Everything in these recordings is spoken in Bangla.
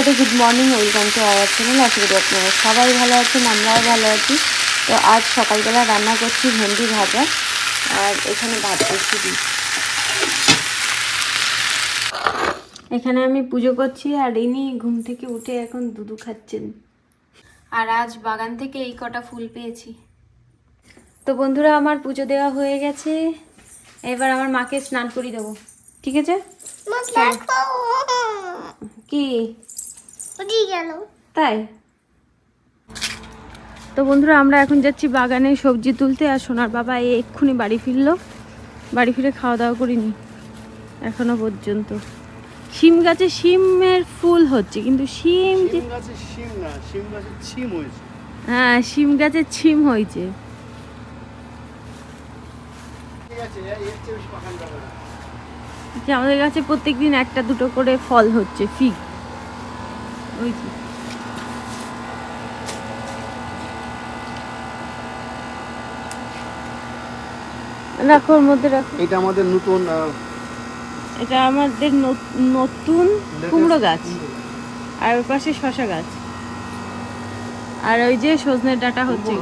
Radhe good morning welcome to our channel আশা করি আপনারা সবাই ভালো আছেন আমরাও ভালো আছি। তো আজ সকালবেলা রান্না করছি ভেন্ডি ভাজা আর এখানে ভাত করছি দিই। এখানে আমি পুজো করছি আর ইনি ঘুম থেকে উঠে এখন দুধু খাচ্ছেন। আর আজ বাগান থেকে এই কটা ফুল পেয়েছি। তো বন্ধুরা আমার পুজো দেওয়া হয়ে গেছে। এবার আমার মাকে স্নান করিয়ে দেবো। ঠিক আছে? কি? গেল তাই? তো বন্ধুরা আমরা এখন যাচ্ছি বাগানে সবজি তুলতে আর সোনার বাবা এই এক্ষুনি বাড়ি ফিরলো। বাড়ি ফিরে খাওয়া দাওয়া করিনি এখনও পর্যন্ত। শিম গাছে শিমের ফুল হচ্ছে কিন্তু শিম যে শিম গাছে শিম না শিম গাছে ছিম হয়েছে। হ্যাঁ শিম গাছে ছিম হয়েছে। আমাদের গাছে প্রত্যেকদিন একটা দুটো করে ফল হচ্ছে ফিগ। ওই যে রাখো ওর মধ্যে রাখো। এটা আমাদের নতুন এটা আমাদের নতুন কুমড়ো গাছ। আর ওর পাশে শশা গাছ। আর ওই যে সজনের ডাটা হচ্ছে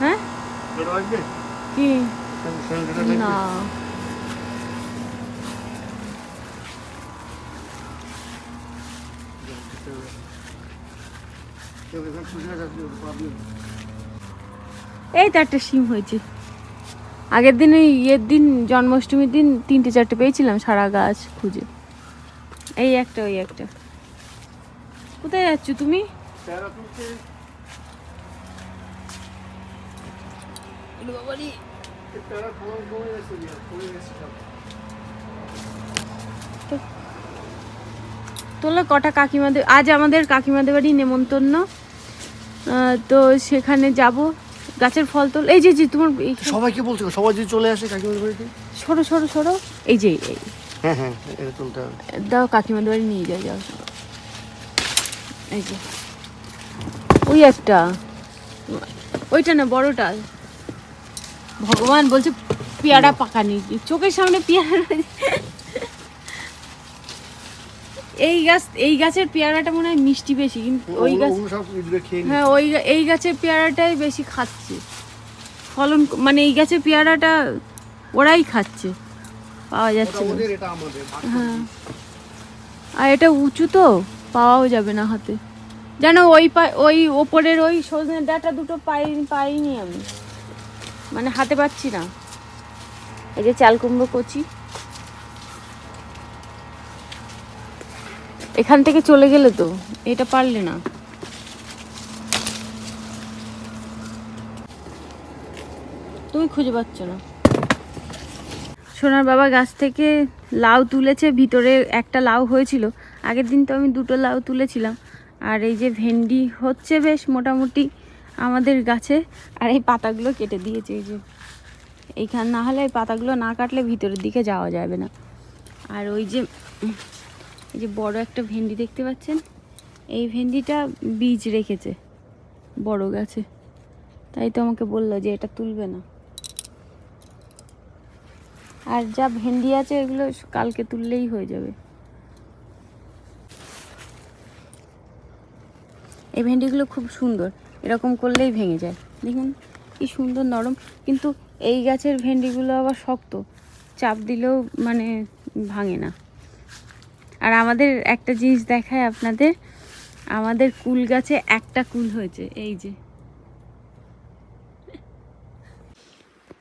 হ্যাঁ? কি? না। এই তো একটা সিম হয়েছে। আগের দিন ওই ইয়ের দিন, জন্মাষ্টমীর দিন তিনটে চারটে পেয়েছিলাম সারা গাছ খুঁজে। এই একটা, ওই একটা। কোথায় যাচ্ছ তুমি। তোলা কটা কাকিমাদের আজ আমাদের কাকিমাদের বাড়ি নেমন্তন্ন। তো সেখানে যাব। গাছের ফল তোল এই যে যে তোমার সবাইকে বলছো? সবাই যদি চলে আসে কাকিমার বাড়িতে? সরো সরো সরো। এই যে এই হ্যাঁ হ্যাঁ এটা তুলতে হবে। দাও কাকিমাদের বাড়ি নিয়ে যাও যাও এই যে। ওই একটা। ওইটা না বড়টা। ভগবান বলছে পেয়ারা পাকা নেই চোখের সামনে পেয়ারা এই গাছ এই গাছের পেয়ারাটা মনে হয় মিষ্টি বেশি কিন্তু ওই গাছ। হ্যাঁ ওই এই গাছের পেয়ারাটাই বেশি খাচ্ছে। ফলন মানে এই গাছের পেয়ারাটা ওরাই খাচ্ছে পাওয়া যাচ্ছে। হ্যাঁ। আর এটা উঁচু তো পাওয়াও যাবে না হাতে। যেন ওই ওই ওপরের ওই সজনে ডাটা দুটো পাই পাইনি আমি। মানে হাতে পাচ্ছি না। এই যে চাল কুমড়ো কচি। এখান থেকে চলে গেলে তো, এটা পারলে না। তুমি খুঁজে পাচ্ছ না। সোনার বাবা গাছ থেকে লাউ তুলেছে, ভিতরে একটা লাউ হয়েছিল। আগের দিন তো আমি দুটো লাউ তুলেছিলাম। আর এই যে ভেন্ডি হচ্ছে বেশ মোটামুটি আমাদের গাছে। আর এই পাতাগুলো কেটে দিয়েছে এই যে। এইখান না হলে এই পাতাগুলো না কাটলে ভিতরের দিকে যাওয়া যাবে না। আর ওই যে এই যে বড় একটা ভেন্ডি দেখতে পাচ্ছেন? এই ভেন্ডিটা বীজ রেখেছে বড় গাছে। তাই তো আমাকে বলল যে এটা তুলবে না। আর যা ভেন্ডি আছে এগুলো কালকে তুললেই হয়ে যাবে। এই ভেন্ডিগুলো খুব সুন্দর। এরকম করলেই ভেঙে যায়। দেখুন, কি সুন্দর নরম। কিন্তু এই গাছের ভেন্ডিগুলো আবার শক্ত। চাপ দিলেও মানে ভাঙে না। আর আমাদের একটা জিনিস দেখায় আপনাদের। আমাদের কুল গাছে একটা কুল হয়েছে, এই যে।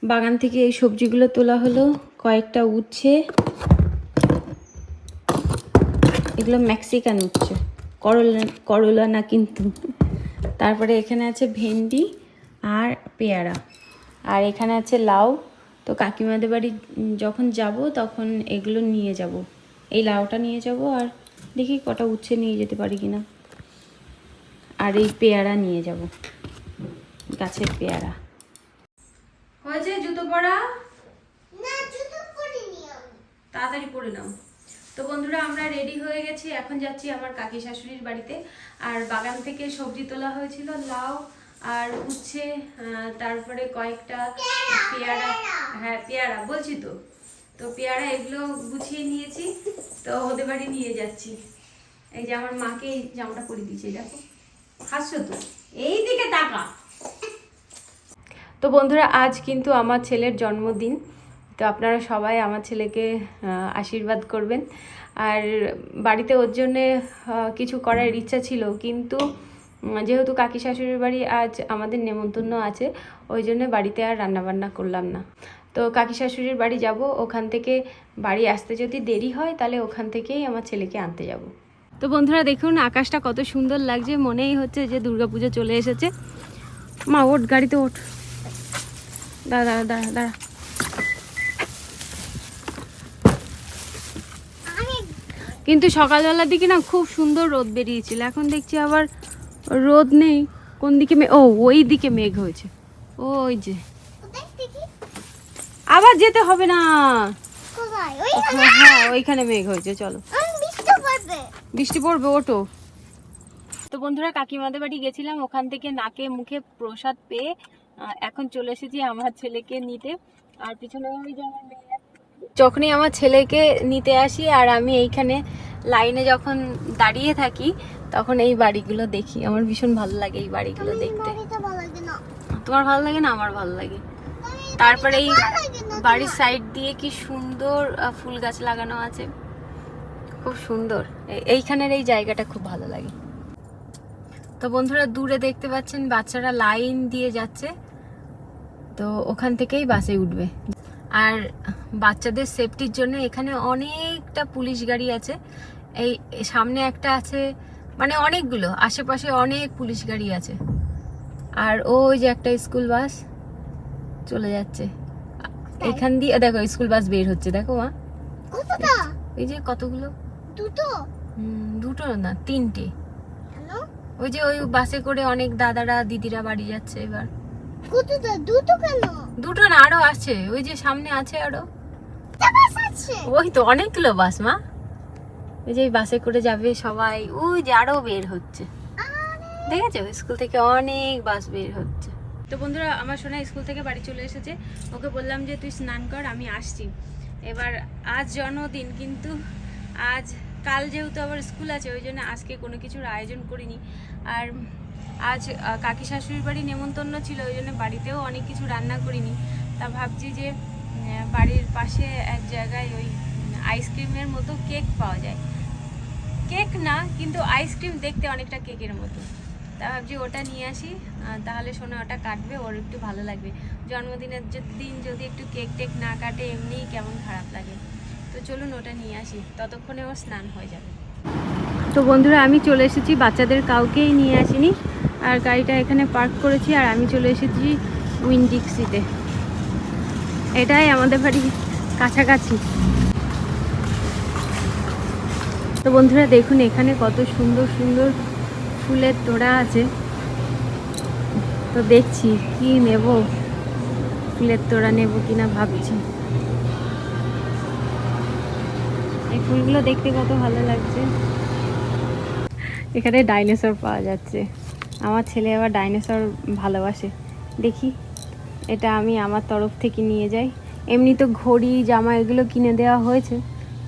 বাগান থেকে এই সবজিগুলো তোলা হলো, কয়েকটা উচ্ছে এগুলো মেক্সিকান উচ্ছে করলা করলা না কিন্তু। তারপরে এখানে আছে ভেন্ডি আর পেয়ারা। আর এখানে আছে লাউ। তো কাকিমাদের বাড়ি যখন যাব তখন এগুলো নিয়ে যাব। এই লাউটা নিয়ে যাব আর দেখি কটা উচ্ছে নিয়ে যেতে পারি কিনা। আর এই পেয়ারা নিয়ে যাব গাছের পেয়ারা। হয়েছে জুতো পরা? না জুতো পরিনি আমি। তাড়াতাড়ি পরে নাও। তো বন্ধুরা আমরা রেডি হয়ে গেছি। এখন যাচ্ছি আমার কাকি শাশুড়ির বাড়িতে। আর বাগান থেকে সবজি তোলা হয়েছিল লাউ আর উচ্ছে তারপরে কয়েকটা পেয়ারা। হ্যাঁ পেয়ারা বলছি তো। তো পেয়ারা এগুলো গুছিয়ে নিয়েছি, তো ওদের বাড়ি নিয়ে যাচ্ছি। এই যে আমার মাকে এই জামাটা পরে দিয়েছে দেখো। হাসছো তো? এই দিকে টাকা তো বন্ধুরা, আজ কিন্তু আমার ছেলের জন্মদিন। তো আপনারা সবাই আমার ছেলেকে আশীর্বাদ করবেন। আর বাড়িতে ওর জন্যে কিছু করার ইচ্ছা ছিল। কিন্তু যেহেতু কাকি শাশুড়ির বাড়ি আজ আমাদের নেমন্তন্ন আছে, ওই জন্য বাড়িতে আর রান্নাবান্না করলাম না। তো কাকি শাশুড়ির বাড়ি যাব, ওখান থেকে বাড়ি আসতে যদি দেরি হয়, তাহলে ওখান থেকেই আমার ছেলেকে আনতে যাব। তো বন্ধুরা দেখুন, আকাশটা কত সুন্দর লাগছে, মনেই হচ্ছে যে দুর্গাপুজো চলে এসেছে। মা, ওঠ, গাড়িতে ওঠ। দাঁড়া দাঁড়া দাঁড়া দাঁড়া। কিন্তু সকালবেলার দিকে না খুব সুন্দর রোদ বেরিয়েছিল, এখন দেখছি আবার রোদ নেই। কোন দিকে ও, ওই দিকে মেঘ হয়েছে। ওই যে। আবার যেতে হবে না। হ্যাঁ, হ্যাঁ ওইখানে? মেঘ হয়েছে চলো। বৃষ্টি পড়বে। ওটো তো বন্ধুরা কাকিমাদের বাড়ি গেছিলাম ওখান থেকে নাকে মুখে প্রসাদ পেয়ে এখন চলে এসেছি আমার ছেলেকে নিতে। আর পিছনে ওই যে আমার যখনই আমার ছেলেকে নিতে আসি আর আমি এইখানে লাইনে যখন দাঁড়িয়ে থাকি তখন এই বাড়িগুলো দেখি। আমার ভীষণ ভালো লাগে এই বাড়িগুলো দেখতে। ভালো লাগে না? তোমার ভালো লাগে না? আমার ভালো লাগে। তারপরে এই বাড়ির সাইড দিয়ে কি সুন্দর ফুল গাছ লাগানো আছে। খুব সুন্দর। এইখানের এই জায়গাটা খুব ভালো লাগে। তো বন্ধুরা, দূরে দেখতে পাচ্ছেন বাচ্চারা লাইন দিয়ে যাচ্ছে। তো ওখান থেকেই বাসে উঠবে। আর বাচ্চাদের সেফটির জন্য এখানে অনেকটা পুলিশ গাড়ি আছে। এই সামনে একটা আছে মানে অনেকগুলো, আশেপাশে অনেক পুলিশ গাড়ি আছে। আর ওই যে একটা স্কুল বাস চলে যাচ্ছে। এখান দিয়ে দেখো স্কুল বাস বের হচ্ছে দেখো মা। কতটা? এই যে কতগুলো? দুটো? দুটো না তিনটে। ওই যে ওই বাসে করে অনেক দাদারা দিদিরা বাড়ি যাচ্ছে এবার। কতটা? দুটো কেন? দুটো না আরও আছে। ওই যে সামনে আছে আরও। ওই তো অনেকগুলো বাস মা। ওই যে বাসে করে যাবে সবাই। ওই যে আরও বের হচ্ছে। দেখেছ? স্কুল থেকে অনেক বাস বের হচ্ছে। তো বন্ধুরা, আমার সোনা স্কুল থেকে বাড়ি চলে এসেছে। ওকে বললাম যে, তুই স্নান কর, আমি আসছি। এবার আজ জন্মদিন, কিন্তু আজ, কাল যেহেতু আবার স্কুল আছে, ওই জন্য আজকে কোনো কিছুর আয়োজন করিনি। আর আজ কাকি শাশুড়ির বাড়ি নেমন্তন্ন ছিল, ওই জন্য বাড়িতেও অনেক কিছু রান্না করিনি। তা ভাবছি যে বাড়ির পাশে এক জায়গায় ওই আইসক্রিমের মতো কেক পাওয়া যায়। কেক না, কিন্তু আইসক্রিম দেখতে অনেকটা কেকের মতো। তা ভাবছি ওটা নিয়ে আসি। তাহলে শোনা ওটা কাটবে, ওর একটু ভালো লাগবে। জন্মদিনের দিন যদি একটু কেক টেক না কাটে, এমনিই কেমন খারাপ লাগে। তো চলুন ওটা নিয়ে আসি, ততক্ষণে ওর স্নান হয়ে যাবে। তো বন্ধুরা, আমি চলে এসেছি, বাচ্চাদের কাউকেই নিয়ে আসিনি। আর গাড়িটা এখানে পার্ক করেছি, আর আমি চলে এসেছি উইন্ডিক্সিতে এটাই আমাদের বাড়ি কাছাকাছি। তো বন্ধুরা, দেখুন এখানে কত সুন্দর সুন্দর ফুলের তোড়া আছে। তো দেখছি কি নেব? ফুলের তোড়া নেব কিনা ভাবছি। এই ফুলগুলো দেখতে কত ভালো লাগছে। এখানে ডাইনোসর পাওয়া যাচ্ছে। আমার ছেলে আবার ডাইনোসর ভালোবাসে। দেখি, এটা আমি আমার তরফ থেকে নিয়ে যাই। এমনি তো ঘড়ি, জামা এগুলো কিনে দেওয়া হয়েছে।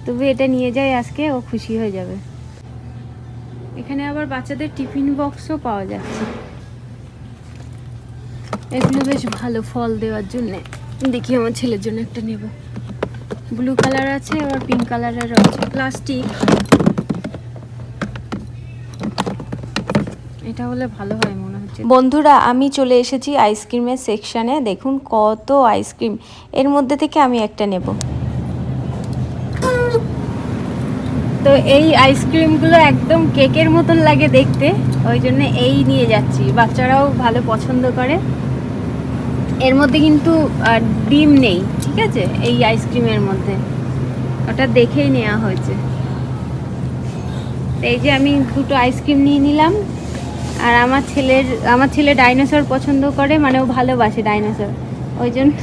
তবে এটা নিয়ে যাই, আজকে ও খুশি হয়ে যাবে। এখানে আবার বাচ্চাদের টিফিন বক্সও পাওয়া যাচ্ছে। এগুলো বেশ ভালো ফল দেওয়ার জন্য। দেখি আমার ছেলের জন্য একটা নেব। ব্লু কালার আছে, আবার পিঙ্ক কালারের আছে প্লাস্টিক। এটা হলে ভালো হয় মনে হচ্ছে। বন্ধুরা, আমি চলে এসেছি আইসক্রিমের সেকশানে। দেখুন কত আইসক্রিম। এর মধ্যে থেকে আমি একটা নেব। তো এই আইসক্রিমগুলো একদম কেকের মতন লাগে দেখতে। ওই জন্য এই নিয়ে যাচ্ছি। বাচ্চারাও ভালো পছন্দ করে। এর মধ্যে কিন্তু ডিম নেই, ঠিক আছে? এই আইসক্রিমের মধ্যে। ওটা দেখেই নেওয়া হয়েছে। এই যে আমি দুটো আইসক্রিম নিয়ে নিলাম। আর আমার ছেলের, আমার ছেলে ডাইনোসর পছন্দ করে মানে ও ভালোবাসে ডাইনোসর ওই জন্য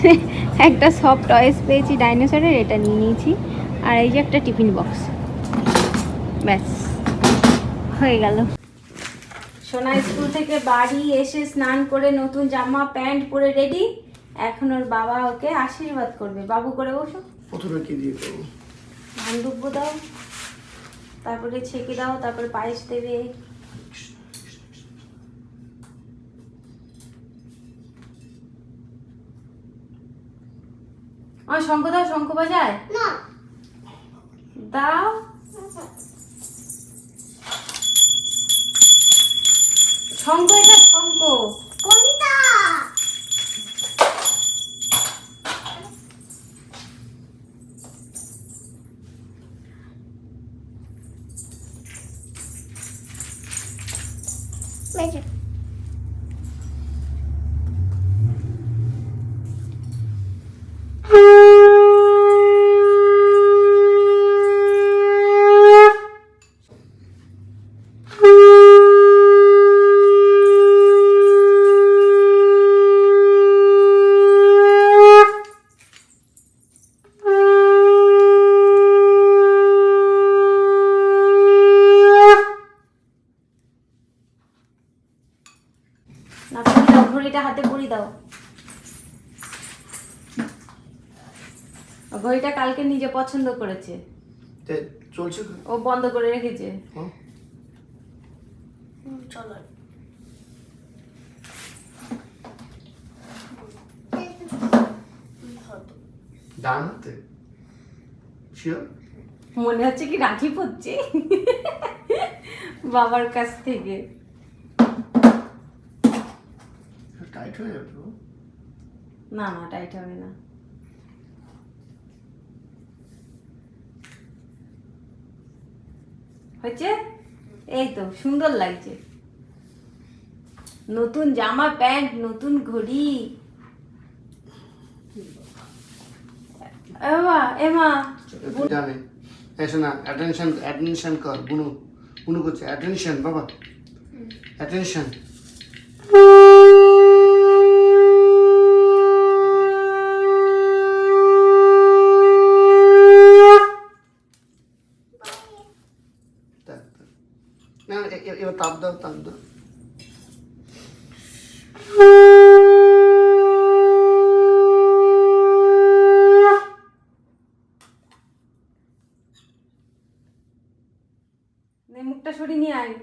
একটা সফট টয়েস পেয়েছি ডাইনোসরের এটা নিয়ে নিয়েছি। আর এই যে একটা টিফিন বক্স ব্যাস হয়ে গেল। সোনা স্কুল থেকে বাড়ি এসে স্নান করে নতুন জামা প্যান্ট পরে রেডি। এখন ওর বাবা ওকে আশীর্বাদ করবে। বাবু করে বসো। প্রথমে কি দিয়ে করব ধান দাও তারপরে ছেঁকে দাও তারপরে পায়েস দেবে। আমার শঙ্খ দাও শঙ্খ বাজায়? দাও। শঙ্খ এটা শঙ্খ কোনটা মেজে না পরি দাও ঘড়িটা হাতে পরি দাও ঘড়িটা কালকে নিজে পছন্দ করেছে। চলছে ও বন্ধ করে রেখেছে? চলো। ডান হাতে? মনে হচ্ছে কি রাখি পড়ছে বাবার কাছ থেকে। টাইট হয়ে যাবে। না না টাইট হবে না। হয়েছে? এই তো সুন্দর লাগছে। নতুন জামা প্যান্ট নতুন ঘড়ি। এমা এমা জানে। এসে না অ্যাটেনশন অ্যাটেনশন কর বুনু। বুনু করছে অ্যাটেনশন বাবা। অ্যাটেনশন তাপ দাও তাপ দাও নে, মুখটা সরিয়ে নিয়ে আয়।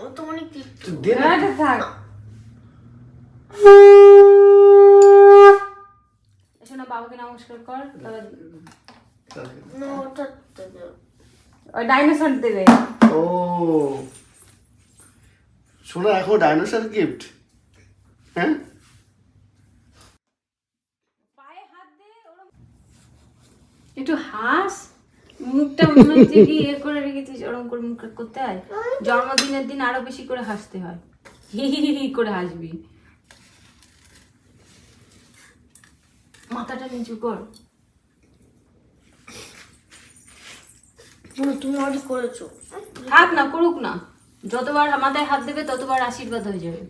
ও তো অনেক তো দে না। এটা থাক। এসো বাবাকে নমস্কার কর ওই ডাইনোসর দেবে। ও। শোনো এখন ডাইনোসর গিফট হ্যাঁ? একটু হাস। মুখটা মনে হচ্ছে কি ইয়ে করে রেখেছিস ওরকম করে মুখ করতে হয়। জন্মদিনের দিন আরও বেশি করে হাসতে হয়। হি হি হি করে হাসবি। মাথাটা নিচু কর। তুমি অনেক করেছ। থাক না করুক না। যতবার আমাদের হাত দেবে ততবার আশীর্বাদ হয়ে যাবে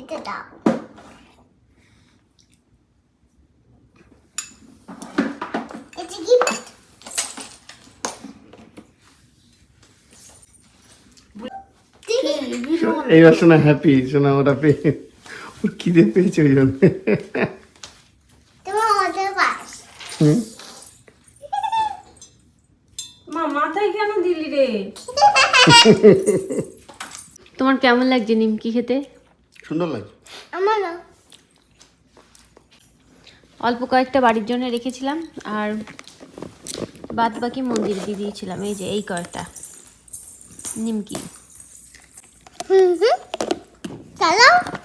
এটা দাও এটা গিফট এইবার শোনা হ্যাপি শোনা ওটা পেয়ে। ওর খিদে পেয়েছে ওই জন্য। তোমার অর্ডার পাস। হুম? মা মাথায় কেন দিলি রে? তোমার কেমন লাগছে নিমকি খেতে? সুন্দর লাগছে। আমারও। অল্প কয়েকটা বাড়ির জন্য রেখেছিলাম আর বাদ বাকি মন্দিরে দিয়ে দিয়েছিলাম। এই যে এই কয়েকটা। নিমকি।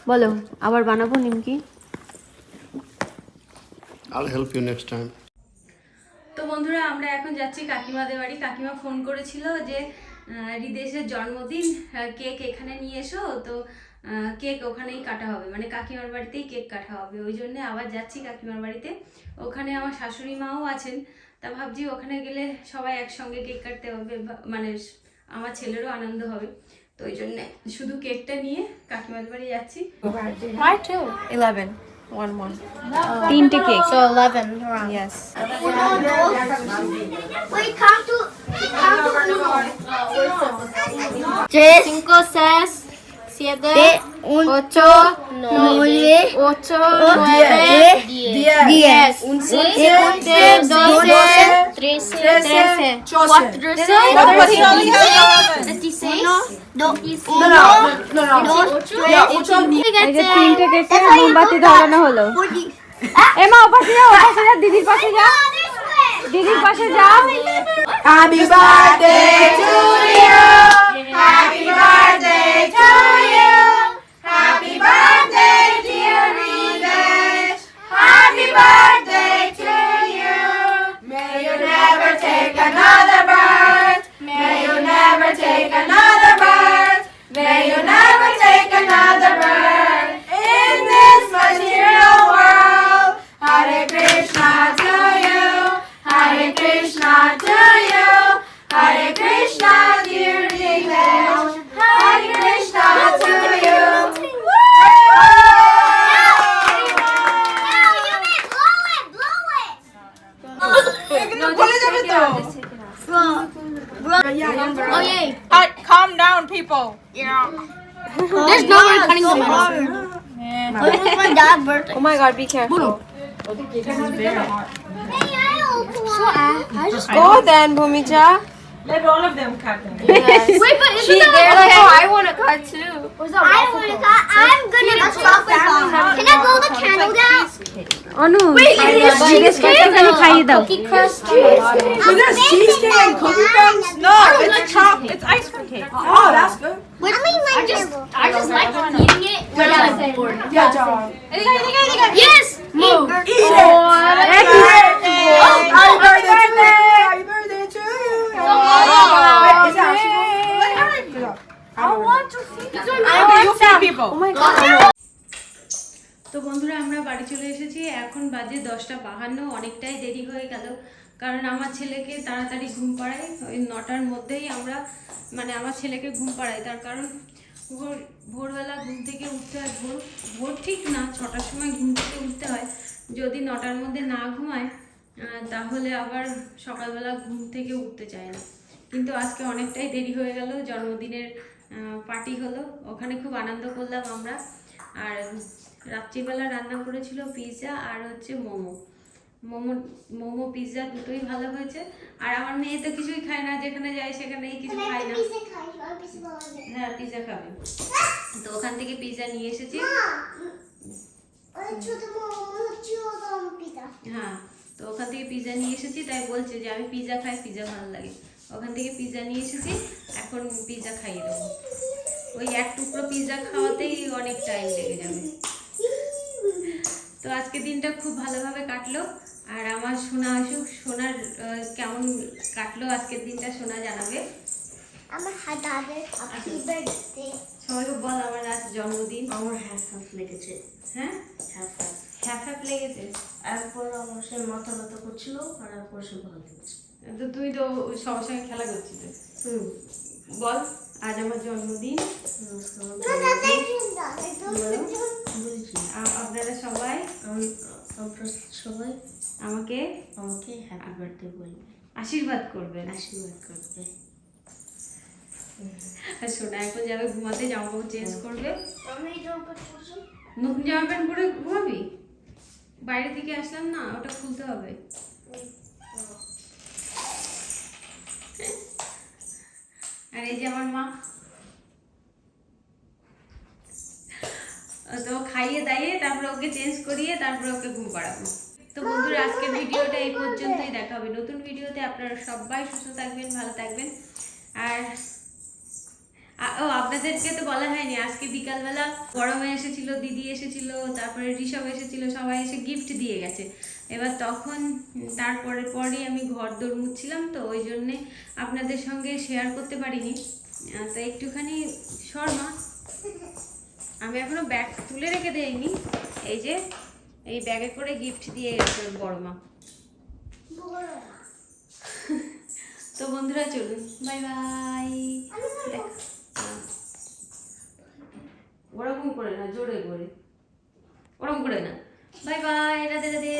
বলো আবার বানাবো নিমকি? I'll help you next time তো বন্ধুরা আমরা এখন যাচ্ছি কাকিমাদের বাড়ি। কাকিমা ফোন করেছিল যে হৃদেশের জন্মদিন কেক এখানে নিয়ে এসো। তো কেক ওখানেই কাটা হবে। মানে কাকিমার বাড়িতেই কেক কাটা হবে। ওই জন্য আবার যাচ্ছি কাকিমার বাড়িতে। ওখানে আমার শাশুড়ি মাও আছেন। তা ভাবছি ওখানে গেলে সবাই একসঙ্গে কেক কাটতে হবে মানে আমার ছেলেরও আনন্দ হবে। তো ওই জন্য শুধু কেকটা নিয়ে কাকিমার বাড়ি যাচ্ছি Mine too. Eleven. One one. তিনটে cake. We come to Tres, Cinco, seis, siete, ocho, nueve, ocho, nueve, diez, diez, once, doce, trece, trece, cuatorce, dieciséis, dos, uno, dos, এই যে তিনটে কেকে মোমবাতি ধরানো হলো এমা ও পাশে যাও ও পাশে যা দিদির পাশে যা দিদির পাশে যাও Happy birthday to you. Happy birthday to calm down, people. Yeah. There's no one cutting the middle. My birthday. Oh my god, be careful. This is very uh, I, go then, Bhumija. Let all of them cut them. Yes. Wait, but isn't she, that like, okay. oh, I want to cut too. Was that I want to cut. I'm going to cut waffle cone. Can I blow the candle down? Oh no. Wait, it is cheesecake? Cookie crust. cheesecake. Is this cheesecake and cookie crumbs? No, it's chop. It's ice cream cake. Oh, that's good. I mean, like, I just, I just like eating it. Yeah, John. I think I, think I. Yes! Move. Eat it. তো বন্ধুরা আমরা বাড়ি চলে এসেছি। এখন বাজে দশটা বাহান্ন অনেকটাই দেরি হয়ে গেল। কারণ আমার ছেলেকে তাড়াতাড়ি ঘুম পাড়াই ওই নটার মধ্যেই আমরা মানে আমার ছেলেকে ঘুম পাড়াই। তার কারণ ভোর ভোরবেলা ঘুম থেকে উঠতে হয়। ভোর ভোর ঠিক না ছটার সময় ঘুম থেকে উঠতে হয়। যদি নটার মধ্যে না ঘুমায় আহ, তাহলে আবার সকালবেলা ঘুম থেকে উঠতে চায় না। কিন্তু আজকে অনেকটাই দেরি হয়ে গেল। জন্মদিনের পার্টি হলো। ওখানে খুব আনন্দ করলাম আমরা। আর রাত্রিবেলা রান্না করেছিল পিৎজা আর হচ্ছে মোমো। মোমো মোমো পিৎজা দুটোই ভালো হয়েছে। আর আমার মেয়ে তো কিছুই খায় না যেখানে যায় সেখানেই কিছু খায় না। হ্যাঁ পিৎজা খাবে। তো ওখান থেকে পিৎজা নিয়ে এসেছি। হ্যাঁ তো ওখান থেকে পিৎজা নিয়ে এসেছি তাই বলছে যে আমি পিৎজা খাই পিৎজা ভালো লাগে। ওখান থেকে পিৎজা নিয়ে এসেছি। এখন পিৎজা খাইয়ে দেবো। ওই এক টুকরো পিৎজা খাওয়াতেই অনেক টাইম লেগে যাবে। তো আজকে দিনটা খুব ভালোভাবে কাটলো। আর আমার সোনা আসুক সোনার কেমন কাটলো আজকের দিনটা সোনা জানাবে। আমার বার্থডে সবাইকে বল আমার আজ জন্মদিন। আমার হ্যাফ লেগেছে। হ্যাঁ? হ্যাফ হ্যাফ হ্যাপ হ্যাপ লেগেছে? এরপর আমার সে মাথা ব্যথা করছিল আর এরপর সে ভালো লেগেছে তো তুই তো সবার সঙ্গে খেলা করছিস। হুম। বল। আজ আমার জন্মদিন। বুঝছি আপনারা সবাই সবাই আমাকে আমাকে হ্যাপি বার্থডে বলবে আশীর্বাদ করবেন। আশীর্বাদ করবে আর সোনা এখন যাবে ঘুমাতে জামা কাপড় চেঞ্জ করবে নতুন জামা প্যান্ট পরে ঘুমাবি? বাইরে থেকে আসলাম না ওটা খুলতে হবে। আর এই যে আমার মা। তো খাইয়ে দাইয়ে তারপরে ওকে চেঞ্জ করিয়ে তারপরে ওকে ঘুম পাড়াবো। তো বন্ধুরা, আজকের ভিডিওটা এই পর্যন্তই। দেখা হবে নতুন ভিডিওতে। আপনারা সবাই সুস্থ থাকবেন, ভালো থাকবেন। আর ও আপনাদেরকে তো বলা হয়নি। আজকে বিকালবেলা গরমে এসেছিল দিদি এসেছিল তারপরে ঋষভ এসেছিল সবাই এসে গিফট দিয়ে গেছে। এবার তখন তারপরে পরেই আমি ঘর দৌড় মুছছিলাম তো ওই জন্যে আপনাদের সঙ্গে শেয়ার করতে পারিনি। তো একটুখানি শর্মা আমি এখনও ব্যাগ তুলে রেখে দেইনি। এই যে এই ব্যাগে করে গিফট দিয়ে গেছে ওর বড় মা তো বন্ধুরা চলুন। Bye bye. ওরকম করে না জোরে করে। ওরকম করে না। Bye bye Radhe. রাধে